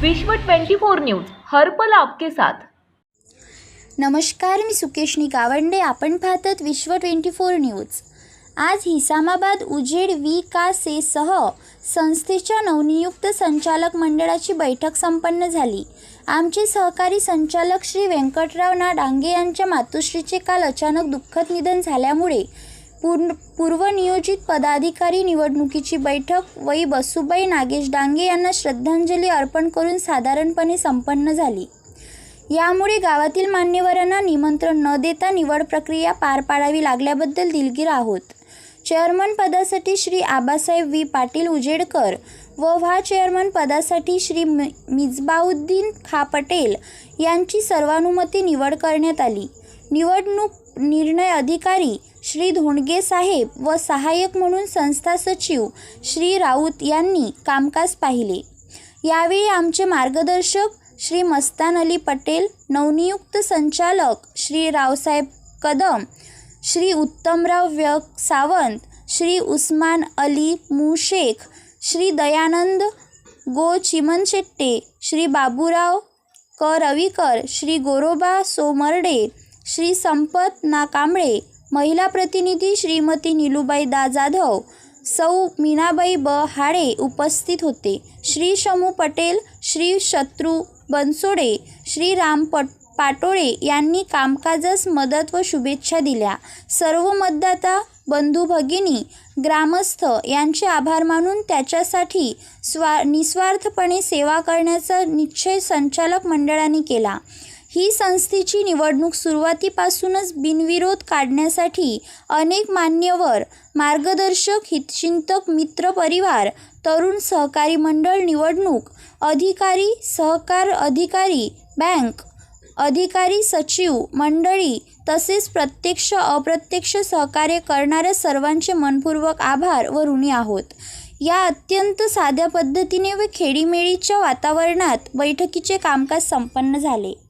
विश्व 24 न्यूज हर्पल आपके साथ. नमस्कार मी सुकेशनी गावंडे आपण पाहतात विश्व ट्वेंटी फोर न्यूज. आज हिसामाबाद उजेड वी का सेसह संस्थेच्या नवनियुक्त संचालक मंडळाची बैठक संपन्न झाली. आमचे सहकारी संचालक श्री व्यंकटराव ना डांगे यांच्या मातोश्रीचे काल अचानक दुःखद निधन झाल्यामुळे पूर्ण पूर्वनियोजित पदाधिकारी निवडणुकीची बैठक वै बसुबाई नागेश डांगे यांना श्रद्धांजली अर्पण करून साधारणपणे संपन्न झाली. यामुळे गावातील मान्यवरांना निमंत्रण न देता निवड प्रक्रिया पार पाडावी लागल्याबद्दल दिलगीर आहोत. चेअरमन पदासाठी श्री आबासाहेब व्ही. पाटील उजेडकर व व्हा चेअरमन पदासाठी श्री मि मिजबाउद्दीन खा पटेल यांची सर्वानुमते निवड करण्यात आली. निवडणूक निर्णय अधिकारी श्री धोंडगे साहेब व सहाय्यक म्हणून संस्था सचिव श्री राऊत यांनी कामकाज पाहिले. यावेळी आमचे मार्गदर्शक श्री मस्तान अली पटेल नवनियुक्त संचालक श्री रावसाहेब कदम श्री उत्तमराव व्यक सावंत श्री उस्मान अली मुशेख श्री दयानंद गो चिमनशेट्टे श्री बाबूराव क रविकर श्री गोरोबा सोमर्डे श्री संपत ना कांबळे महिला प्रतिनिधी श्रीमती निलुबाई दा जाधव सौ मीनाबाई ब हाडे उपस्थित होते. श्री शमू पटेल श्री शत्रू बनसोडे श्री राम पट पाटोळे यांनी कामकाजास मदत व शुभेच्छा दिल्या. सर्व मतदाता बंधू भगिनी ग्रामस्थ यांचे आभार मानून त्याच्यासाठी स्वा निस्वार्थपणे सेवा करण्याचा निश्चय संचालक मंडळाने केला. ही संस्थेची निवडणूक सुरुवातीपासूनच बिनविरोध काढण्यासाठी अनेक मान्यवर मार्गदर्शक हितचिंतक मित्र परिवार तरुण सहकारी मंडळ निवडणूक अधिकारी सहकार अधिकारी बँक अधिकारी सचिव मंडळी तसेच प्रत्यक्ष अप्रत्यक्ष सहकार्य करणाऱ्या सर्वांचे मनपूर्वक आभार व ऋणी आहोत. या अत्यंत साध्या पद्धतीने व खेडीमेळीच्या वातावरणात बैठकीचे कामकाज संपन्न झाले.